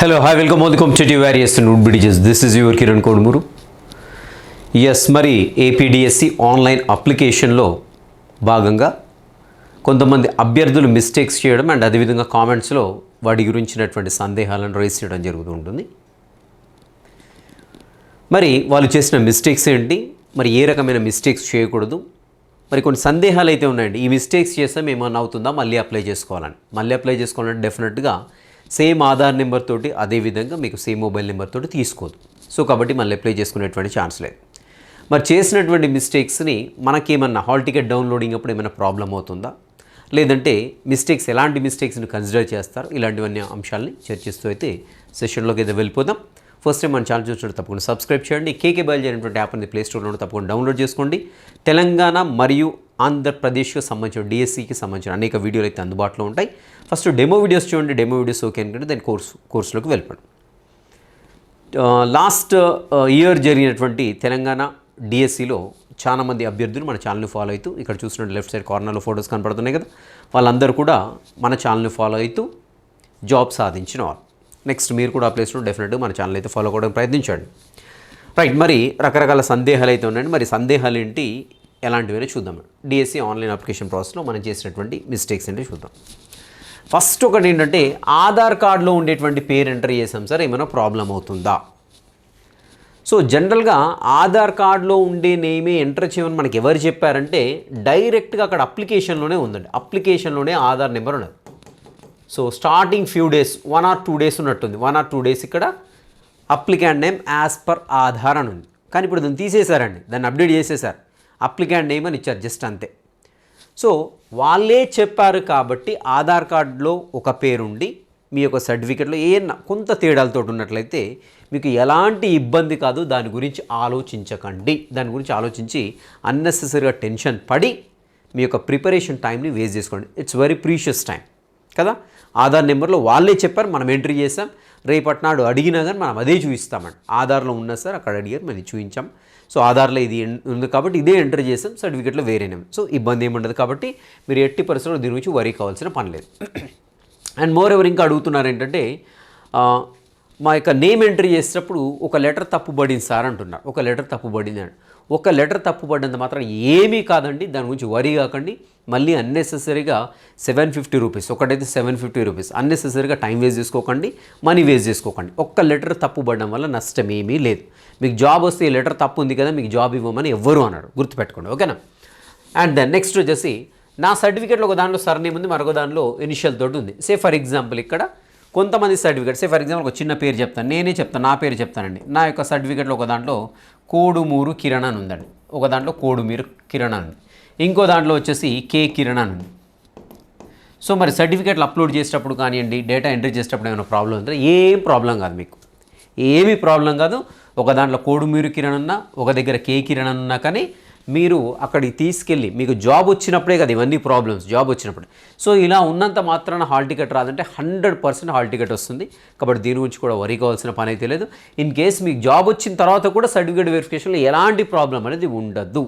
Hello hi welcome welcome to various wood bridges this is your Kiran Kodumuru yes మరి APDSC online అప్లికేషన్లో భాగంగా కొంతమంది అభ్యర్థులు mistakes చేయడం అండ్ అదేవిధంగా కామెంట్స్లో వాటి గురించినటువంటి సందేహాలను రైస్ చేయడం జరుగుతూ ఉంటుంది మరి వాళ్ళు చేసిన మిస్టేక్స్ ఏంటి మరి ఏ రకమైన మిస్టేక్స్ చేయకూడదు మరి కొన్ని సందేహాలు అయితే ఉన్నాయండి ఈ మిస్టేక్స్ చేస్తే మేమన్నా అవుతుందా మళ్ళీ అప్లై చేసుకోవాలని మళ్ళీ అప్లై చేసుకోవాలంటే డెఫినెట్గా సేమ్ ఆధార్ నెంబర్ తోటి అదేవిధంగా మీకు సేమ్ మొబైల్ నెంబర్ తోటి తీసుకోదు. సో కాబట్టి మళ్ళీ అప్లై చేసుకునేటువంటి ఛాన్స్ లేదు. మరి చేసినటువంటి మిస్టేక్స్ని మనకేమన్నా హాల్ టికెట్ డౌన్లోడింగ్ అప్పుడు ఏమైనా ప్రాబ్లం అవుతుందా? లేదంటే మిస్టేక్స్ ఎలాంటి మిస్టేక్స్ని కన్సిడర్ చేస్తారు? ఇలాంటివన్నీ అంశాలని చర్చిస్తూ అయితే సెషన్లోకి అయితే వెళ్ళిపోదాం. ఫస్ట్ టైం మన ఛానల్ చూసినట్టు తప్పకుండా సబ్స్క్రైబ్ చేయండి. కేకే బయలుదేరినటువంటి యాప్ అనేది ప్లేస్టోర్లో తప్పకుండా డౌన్లోడ్ చేసుకోండి. తెలంగాణ మరియు ఆంధ్రప్రదేశ్కి సంబంధించిన డిఎస్సికి సంబంధించిన అనేక వీడియోలు అయితే అందుబాటులో ఉంటాయి. ఫస్ట్ డెమో వీడియోస్ చూడండి. డెమో వీడియోస్ ఓకే అనుకుంటే దాని కోర్సు కోర్సులోకి వెళ్ళిపోండి. లాస్ట్ ఇయర్ జరిగినటువంటి తెలంగాణ డిఎస్సిలో చాలామంది అభ్యర్థులు మన ఛానల్ని ఫాలో అవుతూ ఇక్కడ చూసినట్టు లెఫ్ట్ సైడ్ కార్నర్లో ఫొటోస్ కనపడుతున్నాయి కదా. వాళ్ళందరూ కూడా మన ఛానల్ని ఫాలో అవుతూ జాబ్ సాధించిన వాళ్ళు. నెక్స్ట్ మీరు కూడా ఆ ప్లేస్లో డెఫినెట్గా మన ఛానల్ అయితే ఫాలో అవ్వడానికి ప్రయత్నించండి. రైట్ మరి రకరకాల సందేహాలు అయితే ఉన్నాయండి. మరి సందేహాలు ఏంటి? ఎలాంటివైనా చూద్దాం. డిఎస్సి ఆన్లైన్ అప్లికేషన్ ప్రాసెస్లో మనం చేసినటువంటి మిస్టేక్స్ ఏంటి చూద్దాం. ఫస్ట్ ఒకటి ఏంటంటే ఆధార్ కార్డులో ఉండేటువంటి పేరు ఎంటర్ చేసాం సార్ ఏమైనా ప్రాబ్లం అవుతుందా? సో జనరల్గా ఆధార్ కార్డులో ఉండే నేమే ఎంటర్ చేయమని మనకి ఎవరు చెప్పారంటే డైరెక్ట్గా అక్కడ అప్లికేషన్లోనే ఉందండి. అప్లికేషన్లోనే ఆధార్ నెంబర్ ఉన్నది. So starting few days one or two days ఉన్నట్టుంది. వన్ ఆర్ టూ డేస్ ఇక్కడ applicant name as per Aadhaar అని ఉంది. కానీ ఇప్పుడు దాన్ని తీసేశారండి. దాన్ని అప్డేట్ చేసేసారు అప్లికెంట్ నేమ్ అని ఇచ్చారు జస్ట్ అంతే. సో వాళ్ళే చెప్పారు కాబట్టి ఆధార్ కార్డులో ఒక పేరుండి మీ యొక్క సర్టిఫికెట్లో ఏమన్నా కొంత తేడాలతో ఉన్నట్లయితే మీకు ఎలాంటి ఇబ్బంది కాదు. దాని గురించి ఆలోచించకండి. దాని గురించి ఆలోచించి అన్నెసెసరీగా టెన్షన్ పడి మీ యొక్క ప్రిపరేషన్ టైంని వేస్ట్ చేసుకోండి. ఇట్స్ వెరీ ప్రీషియస్ టైం కదా? ఆధార్ నెంబర్లో వాళ్ళే చెప్పారు మనం ఎంట్రీ చేసాం రేపట్నాడు అడిగినా కానీ మనం అదే చూపిస్తామండి ఆధార్లో ఉన్న సార్ అక్కడ అడిగారు మనం చూపించాం. సో ఆధార్లో ఇది ఉంది కాబట్టి ఇదే ఎంటర్ చేసాం సర్టిఫికెట్లో వేరే ఉంది. సో ఇబ్బంది ఏముండదు ఉండదు కాబట్టి మీరు ఎట్టి పరిస్థితుల్లో దీని గురించి వరీ కావాల్సిన పని లేదు. అండ్ మోర్ ఎవరు ఇంకా అడుగుతున్నారు ఏంటంటే మా యొక్క నేమ్ ఎంట్రీ చేసేటప్పుడు ఒక లెటర్ తప్పుబడింది సార్ అంటున్నారు. ఒక లెటర్ తప్పుబడింది అని ఒక లెటర్ తప్పుబడినంత మాత్రం ఏమీ కాదండి. దాని గురించి వరీ కాకండి. మళ్ళీ అన్నెసెసరీగా సెవెన్ ఫిఫ్టీ రూపీస్. ఒకటైతే సెవెన్ ఫిఫ్టీ రూపీస్. అన్నెసెసరీగా టైం వేస్ట్ చేసుకోకండి. మనీ వేస్ట్ చేసుకోకండి. ఒక్క లెటర్ తప్పుపడడం వల్ల నష్టం ఏమీ లేదు. మీకు జాబ్ వస్తే ఈ లెటర్ తప్పు ఉంది కదా మీకు జాబ్ ఇవ్వమని ఎవ్వరు అన్నాడు గుర్తుపెట్టుకోండి. ఓకేనా? అండ్ దెన్ నెక్స్ట్ వచ్చేసి నా సర్టిఫికేట్లో ఒక దాంట్లో సర్నేమ్ ఉంది. మరొక దానిలో ఇనిషియల్ తోటి ఉంది. సే ఫర్ ఎగ్జాంపుల్ ఇక్కడ కొంతమంది సర్టిఫికేట్ సే ఫర్ ఎగ్జాంపుల్ ఒక చిన్న పేరు చెప్తాను నేనే చెప్తాను నా పేరు చెప్తానండి. నా యొక్క సర్టిఫికేట్లో ఒక దాంట్లో కోడుమూరు కిరణ్ అని ఉందండి. ఒక దాంట్లో కోడుమూరు కిరణ్ అని ఉంది. ఇంకో దాంట్లో వచ్చేసి కే కిరణ్ అని ఉంది. సో మరి సర్టిఫికేట్లు అప్లోడ్ చేసేటప్పుడు కానివ్వండి డేటా ఎంట్రీ చేసేటప్పుడు ఏమైనా ప్రాబ్లం ఉంటే ఏం ప్రాబ్లం కాదు మీకు. ఏమీ ప్రాబ్లం కాదు. ఒక దాంట్లో కోడుమూరు కిరణ్ ఉన్నా ఒక దగ్గర కే కిరణ్ ఉన్నా కానీ మీరు అక్కడికి తీసుకెళ్ళి మీకు జాబ్ వచ్చినప్పుడే కదా ఇవన్నీ ప్రాబ్లమ్స్ జాబ్ వచ్చినప్పుడు. సో ఇలా ఉన్నంత మాత్రాన హాల్ టికెట్ రాదంటే హండ్రెడ్ పర్సెంట్ హాల్ టికెట్ వస్తుంది. కాబట్టి దీని గురించి కూడా వరి కావాల్సిన పని అయితే లేదు. ఇన్ కేస్ మీకు జాబ్ వచ్చిన తర్వాత కూడా సర్టిఫికేట్ వెరిఫికేషన్లో ఎలాంటి ప్రాబ్లం అనేది ఉండదు.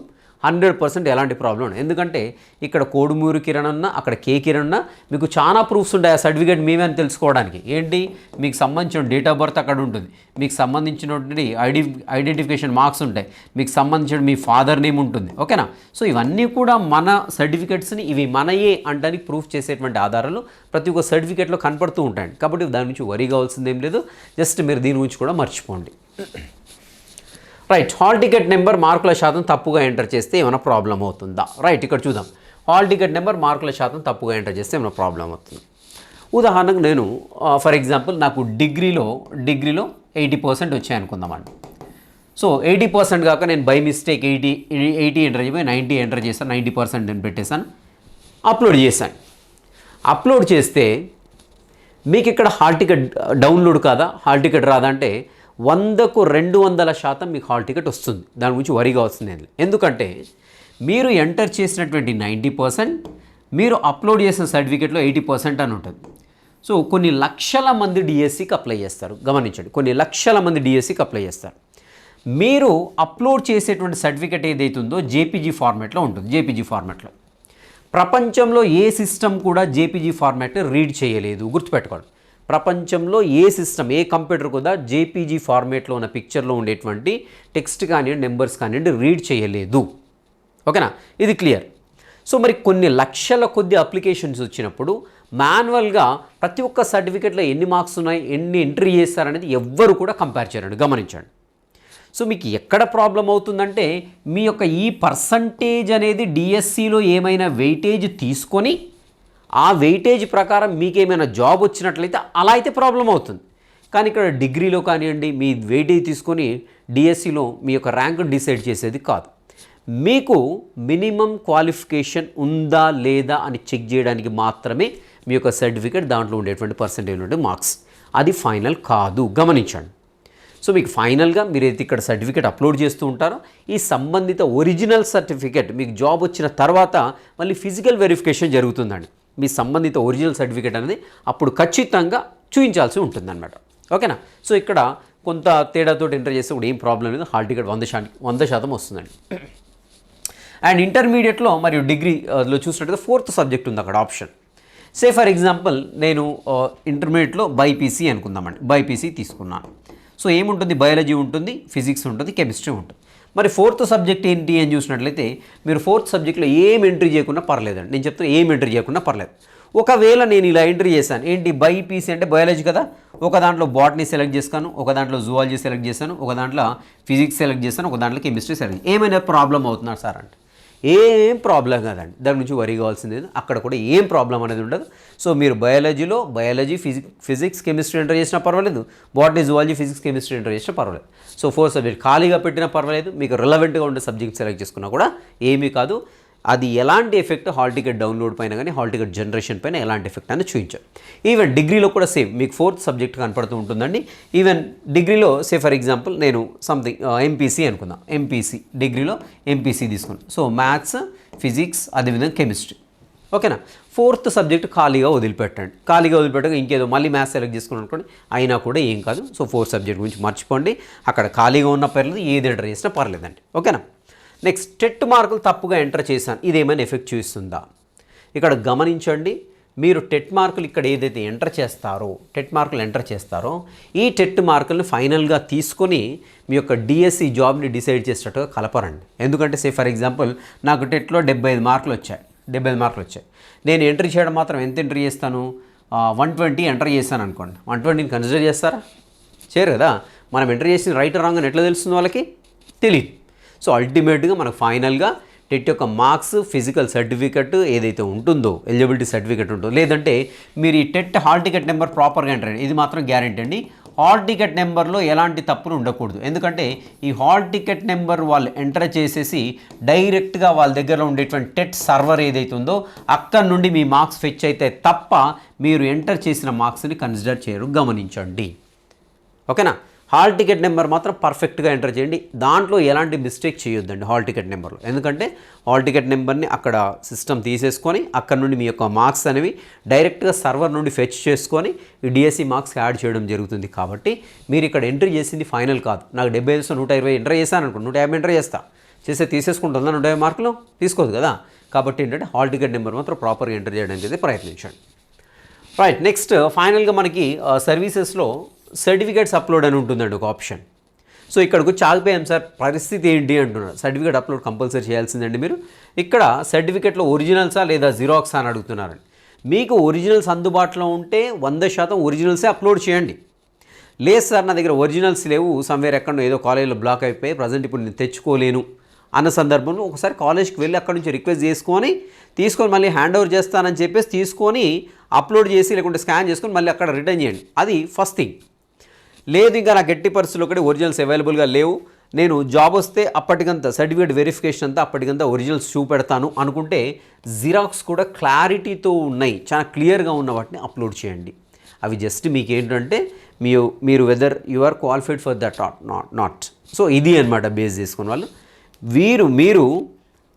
హండ్రెడ్ పర్సెంట్ ఎలాంటి ప్రాబ్లం ఉండదు. ఎందుకంటే ఇక్కడ కోడుమూరు కిరణ్ అన్న అక్కడ కే కిరణ్ అన్న మీకు చాలా ప్రూఫ్స్ ఉంటాయి ఆ సర్టిఫికేట్ మేమే అని తెలుసుకోవడానికి. ఏంటి? మీకు సంబంధించిన డేట్ ఆఫ్ బర్త్ అక్కడ ఉంటుంది. మీకు సంబంధించినటువంటి ఐడి ఐడెంటిఫికేషన్ మార్క్స్ ఉంటాయి. మీకు సంబంధించిన మీ ఫాదర్ నేమ్ ఉంటుంది. ఓకేనా సో ఇవన్నీ కూడా మన సర్టిఫికేట్స్ని ఇవి మనయే అంటానికి ప్రూఫ్ చేసేటువంటి ఆధారాలు ప్రతి ఒక్క సర్టిఫికేట్లో కనపడుతూ ఉంటాయండి. కాబట్టి దాని నుంచి వరి కావాల్సింది ఏం లేదు. జస్ట్ మీరు దీని గురించి కూడా మర్చిపోండి. రైట్ హాల్ టికెట్ నెంబర్ మార్కుల శాతం తప్పుగా ఎంటర్ చేస్తే ఏమైనా ప్రాబ్లం అవుతుందా? రైట్ ఇక్కడ చూద్దాం. హాల్ టికెట్ నెంబర్ మార్కుల శాతం తప్పుగా ఎంటర్ చేస్తే ఏమైనా ప్రాబ్లం అవుతుంది? ఉదాహరణకు నేను ఫర్ ఎగ్జాంపుల్ నాకు డిగ్రీలో డిగ్రీలో ఎయిటీ పర్సెంట్ వచ్చాయనుకుందామండి సో ఎయిటీ పర్సెంట్ కాక నేను by mistake eighty eighty enter చేయబోయి ninety enter చేశాను నైంటీ పర్సెంట్ నేను పెట్టేశాను అప్లోడ్ చేశాను. అప్లోడ్ చేస్తే మీకు ఇక్కడ హాల్ టికెట్ డౌన్లోడ్ కాదా? హాల్ టికెట్ రాదంటే వందకు రెండు వందల శాతం మీకు హాల్ టికెట్ వస్తుంది. దాని గురించి వరిగా వస్తుంది ఎందుకంటే మీరు ఎంటర్ చేసినటువంటి నైంటీ పర్సెంట్ మీరు అప్లోడ్ చేసిన సర్టిఫికేట్లో ఎయిటీ పర్సెంట్ అని ఉంటుంది. సో కొన్ని లక్షల మంది డిఎస్సికి అప్లై చేస్తారు. గమనించండి కొన్ని లక్షల మంది డిఎస్సికి అప్లై చేస్తారు. మీరు అప్లోడ్ చేసేటువంటి సర్టిఫికేట్ ఏదైతుందో జేపీజీ ఫార్మాట్లో ఉంటుంది జేపీజీ ఫార్మాట్లో ప్రపంచంలో ఏ సిస్టమ్ కూడా జేపీజీ ఫార్మాట్ రీడ్ చేయలేదు. గుర్తుపెట్టుకోండి. ప్రపంచంలో ఏ సిస్టమ్ ఏ కంప్యూటర్ కూడా జేపీజీ ఫార్మేట్లో ఉన్న పిక్చర్లో ఉండేటువంటి టెక్స్ట్ కానివ్వండి నెంబర్స్ కానివ్వండి రీడ్ చేయలేదు. ఓకేనా? ఇది క్లియర్. సో మరి కొన్ని లక్షల కొద్ది అప్లికేషన్స్ వచ్చినప్పుడు మాన్యువల్గా ప్రతి ఒక్క సర్టిఫికెట్లో ఎన్ని మార్క్స్ ఉన్నాయి ఎన్ని ఎంట్రీ చేస్తారనేది ఎవ్వరు కూడా కంపేర్ చేయండి గమనించండి. సో మీకు ఎక్కడ ప్రాబ్లం అవుతుందంటే మీ యొక్క ఈ పర్సంటేజ్ అనేది డిఎస్సిలో ఏమైనా వెయిటేజ్ తీసుకొని ఆ వెయిటేజ్ ప్రకారం మీకేమైనా జాబ్ వచ్చినట్లయితే అలా అయితే ప్రాబ్లం అవుతుంది. కానీ ఇక్కడ డిగ్రీలో కానివ్వండి మీ వెయిటేజ్ తీసుకొని డిఎస్సిలో మీ యొక్క ర్యాంక్ డిసైడ్ చేసేది కాదు. మీకు మినిమం క్వాలిఫికేషన్ ఉందా లేదా అని చెక్ చేయడానికి మాత్రమే మీ యొక్క సర్టిఫికేట్ దాంట్లో ఉండేటువంటి పర్సంటేజ్ ఉండే మార్క్స్. అది ఫైనల్ కాదు గమనించండి. సో మీకు ఫైనల్గా మీరు అయితే ఇక్కడ సర్టిఫికేట్ అప్లోడ్ చేస్తూ ఉంటారో ఈ సంబంధిత ఒరిజినల్ సర్టిఫికేట్ మీకు జాబ్ వచ్చిన తర్వాత మళ్ళీ ఫిజికల్ వెరిఫికేషన్ జరుగుతుందండి. మీ సంబంధిత ఒరిజినల్ సర్టిఫికేట్ అనేది అప్పుడు ఖచ్చితంగా చూపించాల్సి ఉంటుందన్నమాట. ఓకేనా? సో ఇక్కడ కొంత తేడాతో ఎంటర్ చేస్తే కూడా ఏం ప్రాబ్లం లేదు. హాల్ టికెట్ వంద శాతం వంద శాతం వస్తుందండి. అండ్ ఇంటర్మీడియట్లో మరియు డిగ్రీలో చూసినట్టుగా ఫోర్త్ సబ్జెక్ట్ ఉంది అక్కడ ఆప్షన్. సే ఫర్ ఎగ్జాంపుల్ నేను ఇంటర్మీడియట్లో బైపీసీ అనుకుందామండి. బైపీసీ తీసుకున్నాను. సో ఏముంటుంది? బయాలజీ ఉంటుంది ఫిజిక్స్ ఉంటుంది కెమిస్ట్రీ ఉంటుంది. మరి ఫోర్త్ సబ్జెక్ట్ ఏంటి అని చూసినట్లయితే మీరు ఫోర్త్ సబ్జెక్ట్లో ఏం ఎంట్రీ చేయకుండా పర్లేదండి. నేను చెప్తున్నా ఏం ఎంట్రీ చేయకుండా పర్లేదు. ఒకవేళ నేను ఇలా ఎంట్రీ చేశాను ఏంటి బైపీసీ అంటే బయాలజీ కదా ఒక దాంట్లో బాటనీ సెలెక్ట్ చేస్తాను ఒక దాంట్లో జువాలజీ సెలెక్ట్ చేశాను ఒక దాంట్లో ఫిజిక్స్ సెలెక్ట్ చేశాను ఒక దాంట్లో కెమిస్ట్రీ సెలెక్ట్ ఏమైనా ప్రాబ్లం అవుతున్నారు సార్ అంటే? ఏం ప్రాబ్లం కాదండి. దాని నుంచి వరి కావాల్సింది అక్కడ కూడా ఏం ప్రాబ్లం అనేది ఉండదు. సో మీరు బయాలజీలో biology physic physics chemistry enter చేసినా పర్వాలేదు. Botany zoology physics chemistry enter చేసినా పర్వాలేదు. సో ఫోర్ సబ్జెక్ట్ ఖాళీగా పెట్టినా పర్వాలేదు. మీకు రిలవెంట్గా ఉండే సబ్జెక్ట్ సెలెక్ట్ చేసుకున్నా కూడా ఏమీ కాదు. అది ఎలాంటి ఎఫెక్ట్ హాల్ టికెట్ డౌన్లోడ్ పైన కానీ హాల్ టికెట్ జనరేషన్ పైన ఎలాంటి ఎఫెక్ట్ అని చూపించారు ఈవెన్ డిగ్రీలో కూడా సేమ్ మీకు ఫోర్త్ సబ్జెక్ట్ కనపడుతూ ఉంటుందండి. ఈవెన్ డిగ్రీలో సే ఫర్ ఎగ్జాంపుల్ నేను సంథింగ్ ఎంపీసీ uh, అనుకుందాం. ఎంపీసీ డిగ్రీలో ఎంపీసీ తీసుకున్నాను. సో మ్యాథ్స్ ఫిజిక్స్ అదేవిధంగా కెమిస్ట్రీ ఓకేనా? ఫోర్త్ సబ్జెక్ట్ ఖాళీగా వదిలిపెట్టండి. ఖాళీగా వదిలిపెట్టగా ఇంకేదో మళ్ళీ మ్యాథ్స్ సెలెక్ట్ చేసుకుని అనుకోండి అయినా కూడా ఏం కాదు. సో ఫోర్త్ సబ్జెక్ట్ గురించి మర్చిపోండి. అక్కడ ఖాళీగా ఉన్న పర్లేదు ఏది ఎంటర్ చేసినా పర్లేదండి. ఓకేనా? నెక్స్ట్ టెట్ మార్కులు తప్పుగా ఎంటర్ చేశాను. ఇది ఏమైనా ఎఫెక్ట్ చూస్తుందా ఇక్కడ గమనించండి మీరు టెట్ మార్కులు ఇక్కడ ఏదైతే ఎంటర్ చేస్తారో టెట్ మార్కులు ఎంటర్ చేస్తారో ఈ టెట్ మార్కులను ఫైనల్గా తీసుకొని మీ యొక్క డిఎస్సి జాబ్ని డిసైడ్ చేసేటట్టుగా కలపరండి. ఎందుకంటే సే ఫర్ ఎగ్జాంపుల్ నాకు టెట్లో డెబ్బై ఐదు మార్కులు వచ్చాయి. డెబ్బై ఐదు మార్కులు వచ్చాయి. నేను ఎంట్రీ చేయడం మాత్రం ఎంత ఎంట్రీ చేస్తాను? వన్ ట్వంటీ ఎంటర్ చేశాను అనుకోండి. వన్ ట్వంటీని కన్సిడర్ చేస్తారా? చేయరు కదా? మనం ఎంటర్ చేసిన రైట్ రాంగ్ అని ఎట్లా తెలుస్తుంది వాళ్ళకి? తెలియదు సో అల్టిమేట్గా మనకు ఫైనల్గా టెట్ యొక్క మార్క్స్ ఫిజికల్ సర్టిఫికెట్ ఏదైతే ఉంటుందో ఎలిజిబిలిటీ సర్టిఫికెట్ ఉంటుందో లేదంటే మీరు ఈ టెట్ హాల్ టికెట్ నెంబర్ ప్రాపర్గా ఎంటర్ ఇది మాత్రం గ్యారెంటీ అండి. హాల్ టికెట్ నెంబర్లో ఎలాంటి తప్పులు ఉండకూడదు. ఎందుకంటే ఈ హాల్ టికెట్ నెంబర్ వాళ్ళు ఎంటర్ చేసేసి డైరెక్ట్గా వాళ్ళ దగ్గర ఉండేటువంటి టెట్ సర్వర్ ఏదైతే ఉందో అక్కడ నుండి మీ మార్క్స్ ఫెచ్ అయితే తప్ప మీరు ఎంటర్ చేసిన మార్క్స్ని కన్సిడర్ చేయరు. గమనించండి. ఓకేనా? హాల్ టికెట్ నెంబర్ మాత్రం పర్ఫెక్ట్గా ఎంటర్ చేయండి. దాంట్లో ఎలాంటి మిస్టేక్ చేయొద్దండి హాల్ టికెట్ నెంబర్లో. ఎందుకంటే హాల్ టికెట్ నెంబర్ని అక్కడ సిస్టమ్ తీసేసుకొని అక్కడ నుండి మీ యొక్క మార్క్స్ అనేవి డైరెక్ట్గా సర్వర్ నుండి ఫెచ్ చేసుకొని ఈ డిఎస్సి మార్క్స్ యాడ్ చేయడం జరుగుతుంది కాబట్టి మీరు ఇక్కడ ఎంట్రీ చేసింది ఫైనల్ కాదు. నాకు డెబ్బై ఐదు నూట ఇరవై ఎంటర్ చేశాను అనుకో నూట యాభై ఎంటర్ చేస్తా. చేస్తే తీసేసుకుంటుందా నూట యాభై మార్కులు? తీసుకోదు కదా. కాబట్టి ఏంటంటే హాల్ టికెట్ నెంబర్ మాత్రం ప్రాపర్గా ఎంటర్ చేయడానికి అయితే ప్రయత్నించండి. రైట్ నెక్స్ట్ ఫైనల్గా మనకి సర్వీసెస్లో సర్టిఫికేట్స్ అప్లోడ్ అని ఉంటుందండి ఒక ఆప్షన్. సో ఇక్కడకు చాలిపోయాం సార్ పరిస్థితి ఏంటి అంటున్నారు. సర్టిఫికేట్ అప్లోడ్ కంపల్సరీ చేయాల్సిందండి మీరు. ఇక్కడ సర్టిఫికేట్లో ఒరిజినల్సా లేదా జిరాక్సా అని అడుగుతున్నారండి. మీకు ఒరిజినల్స్ అందుబాటులో ఉంటే వంద శాతం ఒరిజినల్సే అప్లోడ్ చేయండి. లేదు సార్ నా దగ్గర ఒరిజినల్స్ లేవు. సమ్వేర్ ఎక్కడో ఏదో కాలేజీలో బ్లాక్ అయిపోయి ప్రజెంట్ ఇప్పుడు నేను తెచ్చుకోలేను అన్న సందర్భంలో ఒకసారి కాలేజ్కి వెళ్ళి అక్కడ నుంచి రిక్వెస్ట్ చేసుకొని తీసుకొని మళ్ళీ హ్యాండ్ ఓవర్ చేస్తానని చెప్పేసి తీసుకొని అప్లోడ్ చేసి లేకుంటే స్కాన్ చేసుకొని మళ్ళీ అక్కడ రిటర్న్ చేయండి. అది ఫస్ట్ థింగ్. లేదు ఇంకా నా గట్టి పర్సులు ఒకటి ఒరిజినల్స్ అవైలబుల్గా లేవు. నేను జాబ్ వస్తే అప్పటికంతా సర్టిఫికేట్ వెరిఫికేషన్ అంతా అప్పటికంతా ఒరిజినల్స్ చూపెడతాను అనుకుంటే జిరాక్స్ కూడా క్లారిటీతో ఉన్నాయి. చాలా క్లియర్గా ఉన్న వాటిని అప్లోడ్ చేయండి. అవి జస్ట్ మీకు ఏంటంటే మీ మీరు whether you are qualified for that not not so ఇది అనమాట బేస్ చేసుకున్న వాళ్ళు. వీరు మీరు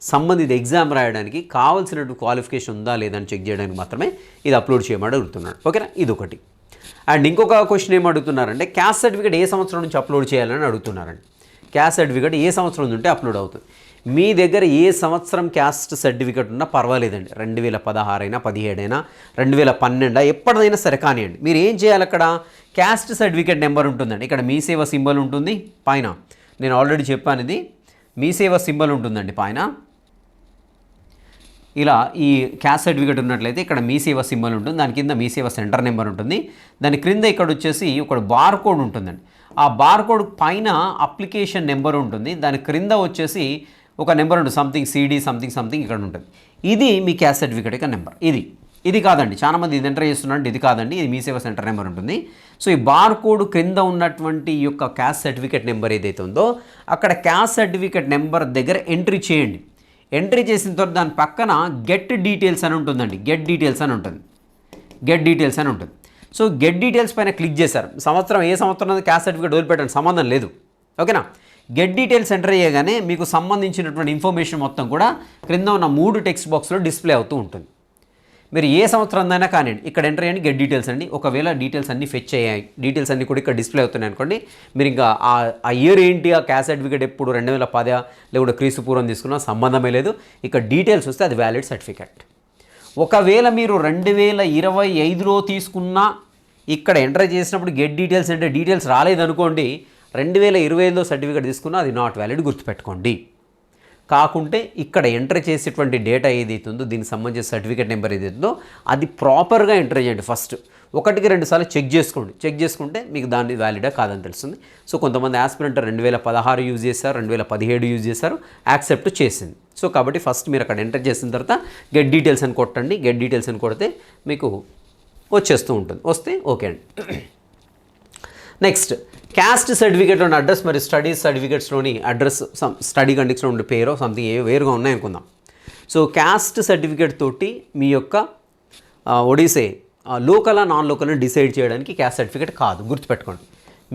సంబంధిత ఎగ్జామ్ రాయడానికి కావాల్సినటువంటి క్వాలిఫికేషన్ ఉందా లేదని చెక్ చేయడానికి మాత్రమే ఇది అప్లోడ్ చేయమని అడుగుతున్నాడు. ఓకేనా ఇది ఒకటి అండ్ ఇంకొక క్వశ్చన్ ఏం అడుగుతున్నారంటే క్యాస్ట్ సర్టిఫికేట్ ఏ సంవత్సరం నుంచి అప్లోడ్ చేయాలని అడుగుతున్నారండి. క్యాస్ట్ సర్టిఫికేట్ ఏ సంవత్సరం నుండి ఉంటే అప్లోడ్ అవుతుంది. మీ దగ్గర ఏ సంవత్సరం క్యాస్ట్ సర్టిఫికేట్ ఉన్నా పర్వాలేదండి. రెండు వేల పదహారు అయినా పదిహేడైనా రెండు వేల పన్నెండా ఎప్పటిదైనా సరే కానివ్వండి. మీరు ఏం చేయాలి అక్కడ? క్యాస్ట్ సర్టిఫికేట్ నెంబర్ ఉంటుందండి. ఇక్కడ మీ సేవ సింబల్ ఉంటుంది పైన. నేను ఆల్రెడీ చెప్పాను ఇది. మీ సేవ సింబల్ ఉంటుందండి పైన. ఇలా ఈ క్యాస్ట్ సర్టిఫికేట్ ఉన్నట్లయితే ఇక్కడ మీ సేవ సింబల్ ఉంటుంది దాని కింద మీ సేవ సెంటర్ నెంబర్ ఉంటుంది. దాని క్రింద ఇక్కడ వచ్చేసి ఒక బార్ కోడ్ ఉంటుందండి. ఆ బార్ కోడ్ పైన అప్లికేషన్ నెంబర్ ఉంటుంది దాని క్రింద వచ్చేసి ఒక నెంబర్ ఉంటుంది సంథింగ్ సిడి సంథింగ్ సంథింగ్ ఇక్కడ ఉంటుంది. ఇది మీ క్యాస్ట్ సర్టిఫికేట్ యొక్క నెంబర్. ఇది ఇది కాదండి. చాలామంది ఇది ఎంటర్ చేస్తున్నారంటే ఇది కాదండి ఇది మీ సేవ సెంటర్ నెంబర్ ఉంటుంది. సో ఈ బార్ కోడ్ క్రింద ఉన్నటువంటి యొక్క క్యాస్ట్ సర్టిఫికేట్ నెంబర్ ఏదైతే ఉందో అక్కడ క్యాస్ట్ సర్టిఫికేట్ నెంబర్ దగ్గర ఎంట్రీ చేయండి. ఎంట్రీ చేసిన తర్వాత దాని పక్కన గెట్ డీటెయిల్స్ అని ఉంటుందండి. గెట్ డీటెయిల్స్ అని ఉంటుంది. గెట్ డీటెయిల్స్ అని ఉంటుంది. సో గెట్ డీటెయిల్స్ పైన క్లిక్ చేశారు. సంవత్సరం ఏ సంవత్సరం క్యాస్ట్ సర్టిఫికేట్ వదిలిపెట్టండి. సంబంధం లేదు. ఓకేనా? గెట్ డీటెయిల్స్ ఎంటర్ చేయగానే మీకు సంబంధించినటువంటి ఇన్ఫర్మేషన్ మొత్తం కూడా క్రింద ఉన్న మూడు టెక్స్ట్ బాక్స్లో డిస్ప్లే అవుతూ ఉంటుంది. మీరు ఏ సంవత్సరం అయినా కానివ్వండి ఇక్కడ ఎంటర్ చేయండి గెట్ డీటెయిల్స్ అండి. ఒకవేళ డీటెయిల్స్ అన్నీ ఫెచ్ అయ్యాయి డీటెయిల్స్ అన్నీ కూడా ఇక్కడ డిస్ప్లే అవుతున్నాయి అనుకోండి మీరు ఇంకా ఆ ఇయర్ ఏంటి ఆ క్యాస్ట్ సర్టిఫికేట్ ఎప్పుడు రెండు వేల పదా లేకుంటే క్రీస్తు పూర్వం తీసుకున్నా సంబంధమే లేదు. ఇక్కడ డీటెయిల్స్ వస్తే అది వ్యాలిడ్ సర్టిఫికేట్ ఒకవేళ మీరు రెండు వేల ఇరవై ఐదులో తీసుకున్న ఇక్కడ ఎంటర్ చేసినప్పుడు గెట్ డీటెయిల్స్ అంటే డీటెయిల్స్ రాలేదనుకోండి రెండు వేల ఇరవై ఐదులో సర్టిఫికేట్ తీసుకున్నా అది నాట్ వ్యాలిడ్ గుర్తుపెట్టుకోండి. కాకుంటే ఇక్కడ ఎంటర్ చేసేటువంటి డేటా ఏదైతుందో ఉందో దీనికి సంబంధించిన సర్టిఫికేట్ నెంబర్ ఏదైతే ఉందో అది ప్రాపర్గా ఎంటర్ చేయండి ఫస్ట్. ఒకటికి రెండు సార్లు చెక్ చేసుకోండి. చెక్ చేసుకుంటే మీకు దాన్ని వ్యాలిడా కాదని తెలుస్తుంది. సో కొంతమంది ఆస్పిరెంట్ రెండు వేల పదహారు యూజ్ చేశారు రెండు వేల పదిహేడు యూజ్ చేశారు యాక్సెప్ట్ చేసింది. సో కాబట్టి ఫస్ట్ మీరు అక్కడ ఎంటర్ చేసిన తర్వాత గెట్ డీటెయిల్స్ అని కొట్టండి. గెట్ డీటెయిల్స్ అని కొడితే మీకు వచ్చేస్తూ ఉంటుంది. వస్తే ఓకే అండి. నెక్స్ట్ క్యాస్ట్ సర్టిఫికేట్లోని అడ్రస్ మరి స్టడీ సర్టిఫికేట్స్లోని అడ్రస్ సమ్ స్టడీ కండిక్స్లో ఉండే పేరో సంథింగ్ ఏ వేరుగా ఉన్నాయనుకుందాం సో క్యాస్ట్ సర్టిఫికేట్ తోటి మీ యొక్క ఒడిసే లోకల్ నాన్ లోకల్ డిసైడ్ చేయడానికి క్యాస్ట్ సర్టిఫికేట్ కాదు గుర్తుపెట్టుకోండి.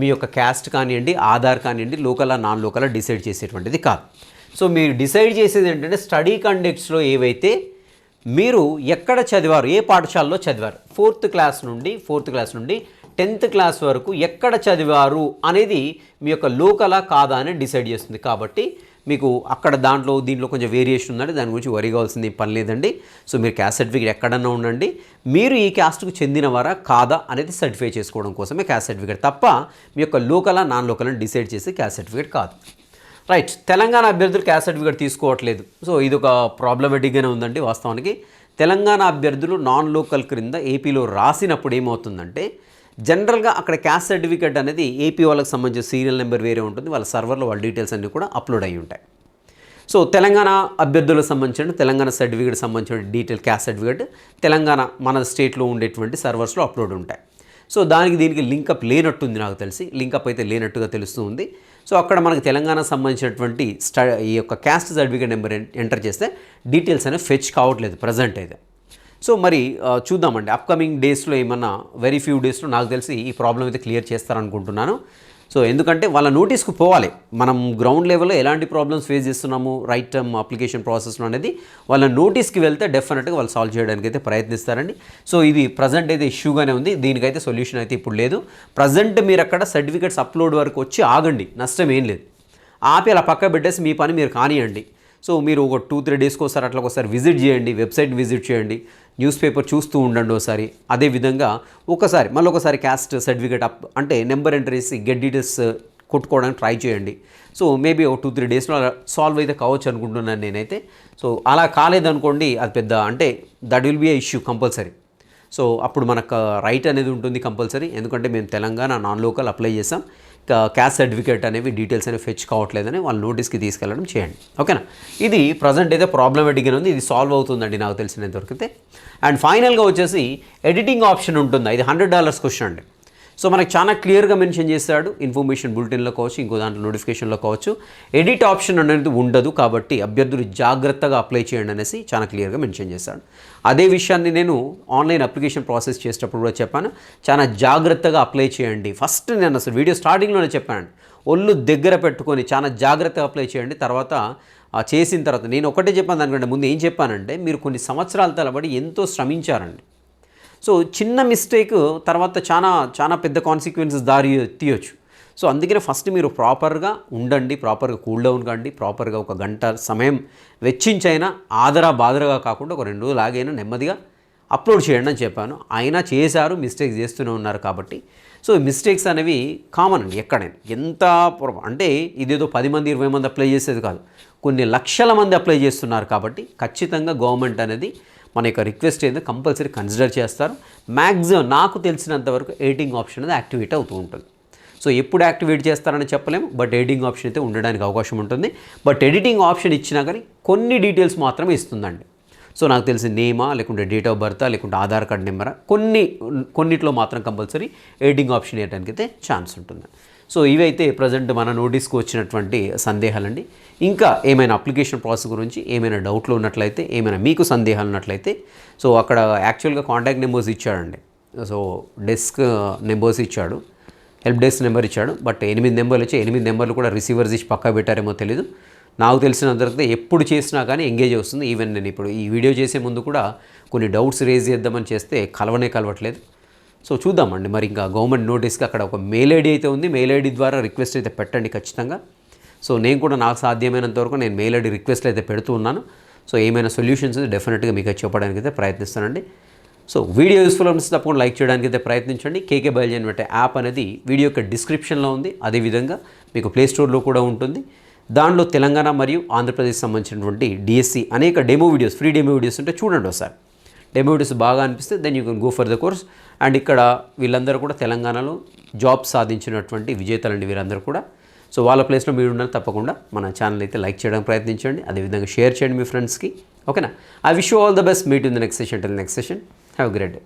మీ యొక్క క్యాస్ట్ కానివ్వండి ఆధార్ కానివ్వండి లోకల్ నాన్ లోకల్ డిసైడ్ చేసేటువంటిది కాదు. సో మీరు డిసైడ్ చేసేది ఏంటంటే స్టడీ కండక్ట్స్లో ఏవైతే మీరు ఎక్కడ చదివారు ఏ పాఠశాలలో చదివారు ఫోర్త్ క్లాస్ నుండి ఫోర్త్ క్లాస్ నుండి టెన్త్ క్లాస్ వరకు ఎక్కడ చదివారు అనేది మీ యొక్క లోకలా కాదా అని డిసైడ్ చేస్తుంది. కాబట్టి మీకు అక్కడ దాంట్లో దీంట్లో కొంచెం వేరియేషన్ ఉందండి దాని గురించి వరి కావాల్సింది పని లేదండి. సో మీరు క్యాస్ట్ సర్టిఫికేట్ ఎక్కడన్నా ఉండండి. మీరు ఈ క్యాస్ట్కు చెందినవారా కాదా అనేది సర్టిఫై చేసుకోవడం కోసమే క్యాస్ట్ సర్టిఫికేట్ తప్ప మీ యొక్క లోకలా నాన్ లోకల్ అని డిసైడ్ చేసి క్యాస్ట్ సర్టిఫికేట్ కాదు. రైట్ తెలంగాణ అభ్యర్థులు క్యాస్ట్ సర్టిఫికేట్ తీసుకోవట్లేదు. సో ఇది ఒక ప్రాబ్లమెటిక్గానే ఉందండి వాస్తవానికి. తెలంగాణ అభ్యర్థులు నాన్ లోకల్ క్రింద ఏపీలో రాసినప్పుడు ఏమవుతుందంటే జనరల్గా అక్కడ క్యాస్ట్ సర్టిఫికేట్ అనేది ఏపీ వాళ్ళకి సంబంధించిన సీరియల్ నెంబర్ వేరే ఉంటుంది. వాళ్ళ సర్వర్లో వాళ్ళ డీటెయిల్స్ అన్నీ కూడా అప్లోడ్ అయి ఉంటాయి. సో తెలంగాణ అభ్యర్థులకు సంబంధించిన తెలంగాణ సర్టిఫికేట్ సంబంధించిన డీటెయిల్ క్యాస్ట్ సర్టిఫికేట్ తెలంగాణ మన స్టేట్లో ఉండేటువంటి సర్వర్స్లో అప్లోడ్ ఉంటాయి. సో దానికి దీనికి లింకప్ లేనట్టుంది నాకు తెలిసి. లింకప్ అయితే లేనట్టుగా తెలుస్తూ ఉంది. సో అక్కడ మనకి తెలంగాణ సంబంధించినటువంటి స్ట ఈ యొక్క క్యాస్ట్ సర్టిఫికేట్ నెంబర్ ఎంటర్ చేస్తే డీటెయిల్స్ అనేవి ఫెచ్ కావట్లేదు ప్రజెంట్ అయితే. సో మరి చూద్దామండి. అప్కమింగ్ డేస్లో ఏమన్నా వెరీ ఫ్యూ డేస్లో నాకు తెలిసి ఈ ప్రాబ్లం అయితే క్లియర్ చేస్తారనుకుంటున్నాను. సో ఎందుకంటే వాళ్ళ నోటీస్కు పోవాలి. మనం గ్రౌండ్ లెవెల్లో ఎలాంటి ప్రాబ్లమ్స్ ఫేస్ చేస్తున్నాము రైట్ టర్మ్ అప్లికేషన్ ప్రాసెస్లో అనేది వాళ్ళ నోటీస్కి వెళ్తే డెఫినెట్గా వాళ్ళు సాల్వ్ చేయడానికి అయితే ప్రయత్నిస్తారండి. సో ఇది ప్రజెంట్ అయితే ఇష్యూగానే ఉంది. దీనికైతే సొల్యూషన్ అయితే ఇప్పుడు లేదు. ప్రజెంట్ మీరు అక్కడ సర్టిఫికేట్స్ అప్లోడ్ వరకు వచ్చి ఆగండి. నష్టం ఏం లేదు. ఆపి అలా పక్క పెట్టేసి మీ పని మీరు కానివ్వండి సో మీరు ఒక టూ త్రీ డేస్కి ఒకసారి అట్లా ఒకసారి విజిట్ చేయండి. వెబ్సైట్ విజిట్ చేయండి. న్యూస్ పేపర్ చూస్తూ ఉండండి ఒకసారి. అదేవిధంగా ఒకసారి మళ్ళీ ఒకసారి క్యాస్ట్ సర్టిఫికేట్ అప్ అంటే నెంబర్ ఎంటర్ చేసి గెట్ డీటెయిల్స్ కొట్టుకోవడానికి ట్రై చేయండి. సో మేబీ ఒక టూ త్రీ డేస్లో సాల్వ్ అయితే కావచ్చు అనుకుంటున్నాను నేనైతే. సో అలా కాలేదనుకోండి అది పెద్ద అంటే that will be a issue compulsory. So అప్పుడు మనకు రైట్ అనేది ఉంటుంది కంపల్సరీ. ఎందుకంటే మేము తెలంగాణ నాన్ లోకల్ అప్లై చేసాం క్యాస్ట్ సర్టిఫికేట్ అనేవి డీటెయిల్స్ అనేవి ఫెచ్ కావట్లేదని వాళ్ళ నోటీస్కి తీసుకెళ్ళడం చేయండి. ఓకేనా ఇది ప్రజెంట్ అయితే ప్రాబ్లమేటిక్గా ఉంది. ఇది సాల్వ్ అవుతుందండి నాకు తెలిసినంత అయితే. అండ్ ఫైనల్గా వచ్చేసి ఎడిటింగ్ ఆప్షన్ ఉంటుంది. ఇది హండ్రెడ్ డాలర్స్ క్వశ్చన్ అండి. సో మనకు చాలా క్లియర్గా మెన్షన్ చేశాడు. ఇన్ఫర్మేషన్ బులెటిన్లో కావచ్చు ఇంకో దాంట్లో నోటిఫికేషన్లో కావచ్చు. ఎడిట్ ఆప్షన్ అనేది ఉండదు కాబట్టి అభ్యర్థులు జాగ్రత్తగా అప్లై చేయండి అనేసి చాలా క్లియర్గా మెన్షన్ చేశాడు. అదే విషయాన్ని నేను ఆన్లైన్ అప్లికేషన్ ప్రాసెస్ చేసేటప్పుడు కూడా చెప్పాను. చాలా జాగ్రత్తగా అప్లై చేయండి. ఫస్ట్ నేను అసలు వీడియో స్టార్టింగ్లోనే చెప్పాను. ఒళ్ళు దగ్గర పెట్టుకొని చాలా జాగ్రత్తగా అప్లై చేయండి. తర్వాత చేసిన తర్వాత నేను ఒకటే చెప్పాను దానికంటే ముందు ఏం చెప్పానంటే మీరు కొన్ని సంవత్సరాల తరబడి ఎంతో శ్రమించారండి. సో చిన్న మిస్టేక్ తర్వాత చాలా చాలా పెద్ద కాన్సిక్వెన్సెస్ దారి తీయొచ్చు. సో అందుకనే ఫస్ట్ మీరు ప్రాపర్గా ఉండండి ప్రాపర్గా కూల్ డౌన్ కండి ప్రాపర్గా ఒక గంట సమయం వెచ్చించైనా ఆదరా బాదరగా కాకుండా ఒక రెండు రోజులు ఆగైనా నెమ్మదిగా అప్లోడ్ చేయండి అని చెప్పాను. అయినా చేశారు మిస్టేక్స్ చేస్తూనే ఉన్నారు కాబట్టి. సో మిస్టేక్స్ అనేవి కామన్ అండి ఎక్కడైనా. ఎంత అంటే ఇదేదో పది మంది ఇరవై మంది అప్లై చేసేది కాదు. కొన్ని లక్షల మంది అప్లై చేస్తున్నారు కాబట్టి ఖచ్చితంగా గవర్నమెంట్ అనేది మన యొక్క రిక్వెస్ట్ అయితే కంపల్సరీ కన్సిడర్ చేస్తారు. మ్యాక్సిమం నాకు తెలిసినంత వరకు ఎడిటింగ్ ఆప్షన్ అనేది యాక్టివేట్ అవుతూ ఉంటుంది. సో ఎప్పుడు యాక్టివేట్ చేస్తారని చెప్పలేము బట్ ఎడిటింగ్ ఆప్షన్ అయితే ఉండడానికి అవకాశం ఉంటుంది. బట్ ఎడిటింగ్ ఆప్షన్ ఇచ్చినా కానీ కొన్ని డీటెయిల్స్ మాత్రమే ఇస్తుందండి. సో నాకు తెలిసి నేమా లేకుంటే డేట్ ఆఫ్ బర్త్ లేకుంటే ఆధార్ కార్డ్ నెంబరా కొన్ని కొన్నిట్లో మాత్రం కంపల్సరీ ఎడిటింగ్ ఆప్షన్ వేయడానికి అయితే ఛాన్స్ ఉంటుంది. సో ఇవైతే ప్రజెంట్ మన నోటీస్కి వచ్చినటువంటి సందేహాలండి. ఇంకా ఏమైనా అప్లికేషన్ ప్రాసెస్ గురించి ఏమైనా డౌట్లు ఉన్నట్లయితే ఏమైనా మీకు సందేహాలు ఉన్నట్లయితే సో అక్కడ యాక్చువల్గా కాంటాక్ట్ నెంబర్స్ ఇచ్చాడండి. సో డెస్క్ నెంబర్స్ ఇచ్చాడు హెల్ప్ డెస్క్ నెంబర్ ఇచ్చాడు బట్ ఎనిమిది నెంబర్లు వచ్చి ఎనిమిది నెంబర్లు కూడా రిసీవర్స్ ఇచ్చి పక్కా పెట్టారేమో తెలీదు. నాకు తెలిసినంతవరకు ఎప్పుడు చేసినా కానీ ఎంగేజ్ వస్తుంది ఈవెన్ నేను ఇప్పుడు ఈ వీడియో చేసే ముందు కూడా కొన్ని డౌట్స్ రేజ్ చేద్దామని చేస్తే కలవనే కలవట్లేదు. సో చూద్దామండి మరి ఇంకా గవర్నమెంట్ నోటీస్కి అక్కడ ఒక మెయిల్ ఐడి అయితే ఉంది. మెయిల్ ఐడి ద్వారా రిక్వెస్ట్ అయితే పెట్టండి ఖచ్చితంగా. సో నేను కూడా నాకు సాధ్యమైనంత వరకు నేను మెయిల్ ఐడి రిక్వెస్ట్లు అయితే పెడుతూ ఉన్నాను. సో ఏమైనా సొల్యూషన్స్ డెఫినెట్గా మీకు చెప్పడానికి అయితే ప్రయత్నిస్తానండి. సో వీడియో యూస్ఫుల్ అనిపిస్తే తప్పకుండా లైక్ చేయడానికి అయితే ప్రయత్నించండి. కేకే బయలుజన్ పెట్టే యాప్ అనేది వీడియో యొక్క డిస్క్రిప్షన్లో ఉంది. అదేవిధంగా మీకు ప్లే స్టోర్లో కూడా ఉంటుంది. దానిలో తెలంగాణ మరియు ఆంధ్రప్రదేశ్ సంబంధించినటువంటి డిఎస్సి అనేక demo videos free demo videos ఉంటే చూడండి ఒకసారి. డెమోటిస్ బాగా అనిపిస్తే then you can go for the course and ఇక్కడ వీళ్ళందరూ కూడా తెలంగాణలో జాబ్ సాధించినటువంటి విజేతలండి వీరందరూ కూడా. సో వాళ్ళ ప్లేస్లో మీరు ఉండాలి తప్పకుండా మన ఛానల్ అయితే లైక్ చేయడానికి ప్రయత్నించండి. అదేవిధంగా షేర్ చేయండి మీ ఫ్రెండ్స్కి ఓకేనా I wish all the best meet in the next session till next session have great day